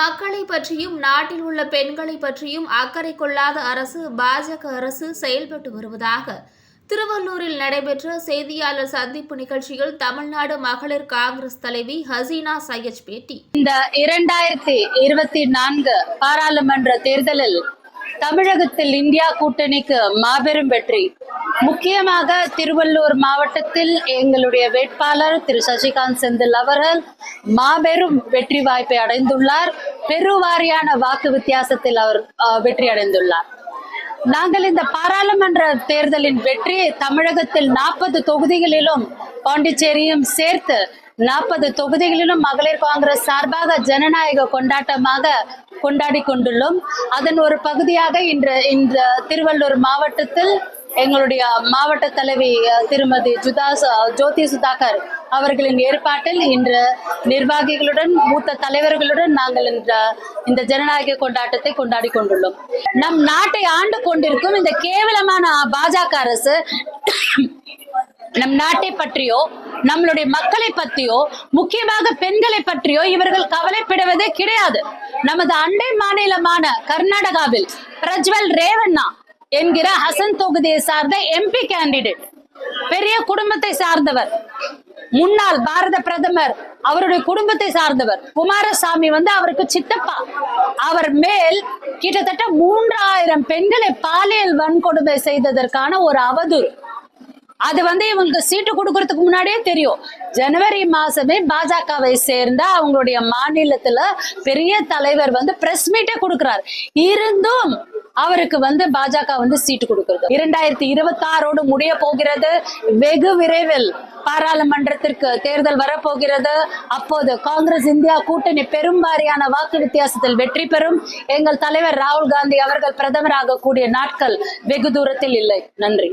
மக்களை பற்றியும் நாட்டில் உள்ள பெண்களை பற்றியும் அக்கறை கொள்ளாத அரசு பாஜக அரசு செயல்பட்டு வருவதாக திருவள்ளூரில் நடைபெற்ற செய்தியாளர் சந்திப்பு நிகழ்ச்சியில் தமிழ்நாடு மகளிர் காங்கிரஸ் தலைவி ஹசீனா சையஜ் பேட்டி. இந்த இரண்டாயிரத்தி இருபத்தி நான்கு பாராளுமன்ற தேர்தலில் தமிழகத்தில் இந்தியா கூட்டணிக்கு மாபெரும் வெற்றி. முக்கியமாக திருவள்ளூர் மாவட்டத்தில் எங்களுடைய வேட்பாளர் திரு சசிகாந்த் செந்தில் அவர்கள் மாபெரும் வெற்றி வாய்ப்பை அடைந்துள்ளார். பெருவாரியான வாக்கு வித்தியாசத்தில் அவர் அஹ், வெற்றி அடைந்துள்ளார். நாங்கள் இந்த பாராளுமன்ற தேர்தலின் வெற்றி தமிழகத்தில் நாற்பது தொகுதிகளிலும் பாண்டிச்சேரியும் சேர்த்து நாற்பது தொகுதிகளிலும் மகளிர் காங்கிரஸ் சார்பாக ஜனநாயக கொண்டாட்டமாக கொண்டாடி கொண்டுள்ளோம். அதன் ஒரு பகுதியாக இன்று இந்த திருவள்ளூர் மாவட்டத்தில் எங்களுடைய மாவட்ட தலைவி திருமதி ஜுதா ஜோதி சுதாகர் அவர்களின் ஏற்பாட்டில் இன்று நிர்வாகிகளுடன் மூத்த தலைவர்களுடன் நாங்கள் இந்த இந்த ஜனநாயக கொண்டாட்டத்தை கொண்டாடி கொண்டுள்ளோம். நம் நாட்டை ஆண்டு கொண்டிருக்கும் இந்த கேவலமான பாஜக அரசு நம் நாட்டை பற்றியோ நம்மளுடைய மக்களை பற்றியோ முக்கியமாக பெண்களை பற்றியோ இவர்கள் கவலைப்படுவதே கிடையாது. நமது அண்டை மாநிலமான கர்நாடகாவில் பிரஜ்வல் ரேவண்ணா என்கிற ஹசன் தொகுதியை சார்ந்த எம்பி கேண்டிடேட் பெரிய குடும்பத்தை சார்ந்தவர். முன்னாள் பாரத பிரதமர் அவருடைய குடும்பத்தை சார்ந்தவர். குமாரசாமி வந்து அவருக்கு சித்தப்பா. அவர் மேல் கிட்டத்தட்ட மூன்றாயிரம் பெண்களை பாலியல் வன்கொடுமை செய்ததற்கான ஒரு அவதூறு. அது வந்து இவங்களுக்கு சீட்டு கொடுக்கறதுக்கு முன்னாடியே தெரியும். ஜனவரி மாசமே பாஜகவை சேர்ந்த அவங்களுடைய மாநிலத்துல பெரிய தலைவர் வந்து பிரஸ் மீட்டே கொடுக்கிறார். இருந்தும் அவருக்கு வந்து பாஜக வந்து சீட்டு கொடுக்கிறது. இரண்டாயிரத்தி இருபத்தி ஆறோடு முடிய போகிறது. வெகு விரைவில் பாராளுமன்றத்திற்கு தேர்தல் வரப்போகிறது. அப்போது காங்கிரஸ் இந்தியா கூட்டணி பெரும்பாரியான வாக்கு வித்தியாசத்தில் வெற்றி பெறும். எங்கள் தலைவர் ராகுல் காந்தி அவர்கள் பிரதமராக கூடிய நாட்கள் வெகு தூரத்தில் இல்லை. நன்றி.